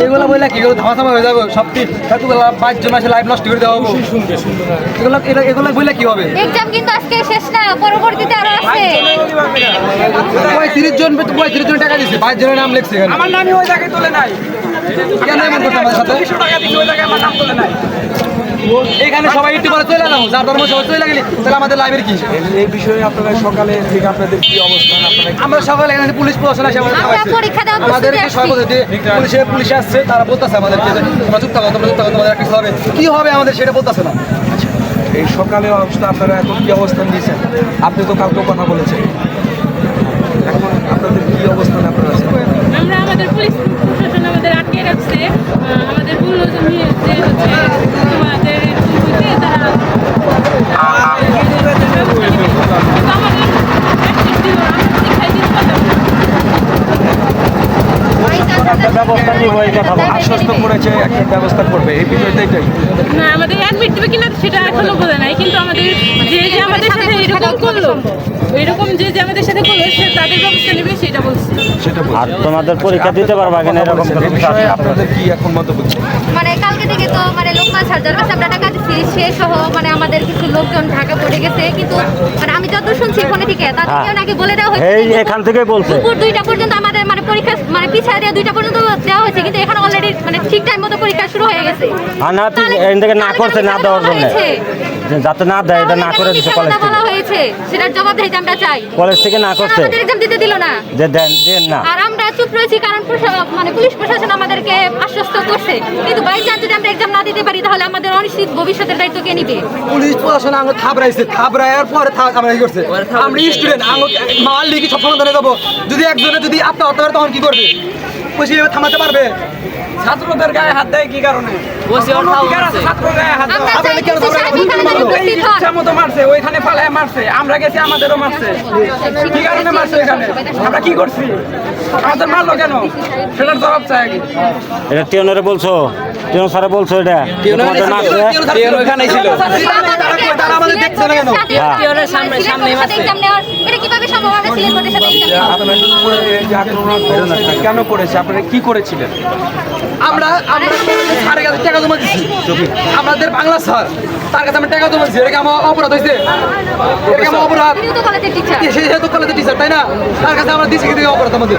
এগুলো বললে কি এগুলো ধামাচামা হয়ে যাবে সব কিছু এতগুলো পাঁচ জন মাসে লাইভ নষ্ট করে দেওয়া হবে। এগুলো এগুলো- এগুলো বললে কি হবে? এক্সাম কিন্তু আজকে শেষ না পরবর্তীতে আরও আছে। পঁয়ত্রিশ জন পঁয়ত্রিশ জন টাকা দিচ্ছে পাঁচ জনের নাম লিখছে আমার নামই ওই জায়গায় তোলে নাই। কেন এমন করছে আমাদের সাথে? টাকা দিচ্ছে ওই জায়গায় আমার নাম তোলে নাই। এখানে সবাই একটু পরে চলে যাব যার ধর্ম সবাই চলে গেলি তাহলে আমাদের লাইভের কি? এই বিষয়ে আপনারা সকালে থেকে আপনাদের কি অবস্থান? আপনারা আমরা সকালে এখানে পুলিশ প্রশাসন আসে আমাদেরকে। সবাই পুলিশে পুলিশে আসছে তারা বলতেছে আমাদেরকে তোমরা চুপ থাকো তোমরা চুপ থাকো তোমাদের কিছু হবে। কি হবে আমাদের সেটা বলতেছে না। এই সকালে অবস্থা আপনারা এখন কি অবস্থান দিয়েছেন আপনি তো কাউকে কথা বলেছেন। ব্যবস্থা নিব এই কথা। আশ্বস্ত করেছে, একটা ব্যবস্থা করবে এই বিষয়টা না, আমাদের অ্যাডমিট দেবে কিনা সেটা এখনও বোঝা নাই, কিন্তু আমাদের যে আমাদের সাথে করল। এরকম যে যে আমাদের সাথে করল সে তাদের ব্যবস্থা নেবে সেটা বলছে। আর তোমাদের পরীক্ষা দিতে পারবা কিনা এরকম? আপনাদের কি এখন ছিল? মানে কালকে থেকে তো মানে কাছে আমরা টাকা দিচ্ছি সে সহ মানে আমাদের কিছু লোকজন ঢাকা পড়ে গেছে কিন্তু মানে আমি যত শুনছি ফোনে থেকে তাদেরকেও নাকি বলে দেওয়া হয়েছে এই এখান থেকেই বলছে। দুপুর দুইটা পর্যন্ত আমাদের মানে পরীক্ষা মানে পিছিয়ে দেওয়া দুইটা পর্যন্ত দেওয়া হয়েছে কিন্তু এখানে অলরেডি মানে ঠিক টাইম মতো পরীক্ষা শুরু হয়ে গেছে। আর না ঠিক এখান থেকে না করছে না দেওয়ার জন্য। হয়েছে? যাতে না দেয় এটা না করে দিচ্ছে কলেজ হয়েছে সেটার জবাব দিতে আমরা চাই। কলেজ থেকে না করছে? আমাদের এক্সাম দিতে দিল না? যে দেন দেন না। আর আমরা চুপ রয়েছি কারণ মানে পুলিশ প্রশাসন আমাদেরকে আশ্বস্ত করছে। কিন্তু বাই চান্স যদি আমরা এক্সাম না দিতে পারি তাহলে আমাদের অনিশ্চিত ভবিষ্যতের দায়িত্ব কে নিবে? পুলিশ প্রশাসন আঙুল থাবড়াইছে থাবড়াইয়ার পরে আমরা কি করছে? আমরা স্টুডেন্ট আঙুল মাল লিখি সব সমাধানে দেবো যদি একজনে যদি হতে পারে তখন কি করবে? পুলিশ থামাতে পারবে? ছাত্রদের গায়ে হাত দেয় কি কারণে? মারছে ওইখানে পালায় মারছে আমরা গেছি আমাদেরও মারছে। কি কারণে মারছে এখানে? আমরা কি করছি? আমাদের মারলো কেন? সেটার জবাব চাই এটা টিউনরে বলছো? টিউন স্যারে বলছো এটা? তোমাদের ছিল আমাদের দেখছে না যে আক্রমণ করেছে, কেন করেছে? আপনারা কি করেছিলেন? আমরা আমরা স্যারের কাছে টাকা জমা দিচ্ছি আমাদের বাংলা স্যার তার কাছে আমরা টাকা জমা দিচ্ছি এটা আমার অপরাধ হয়েছে? এটা আমার অপরাধ? তো কলেজের টিচার কলেজের টিচার তাই না? তার কাছে আমরা দিচ্ছি কিন্তু অপরাধ আমাদের।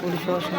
প্রশাসন।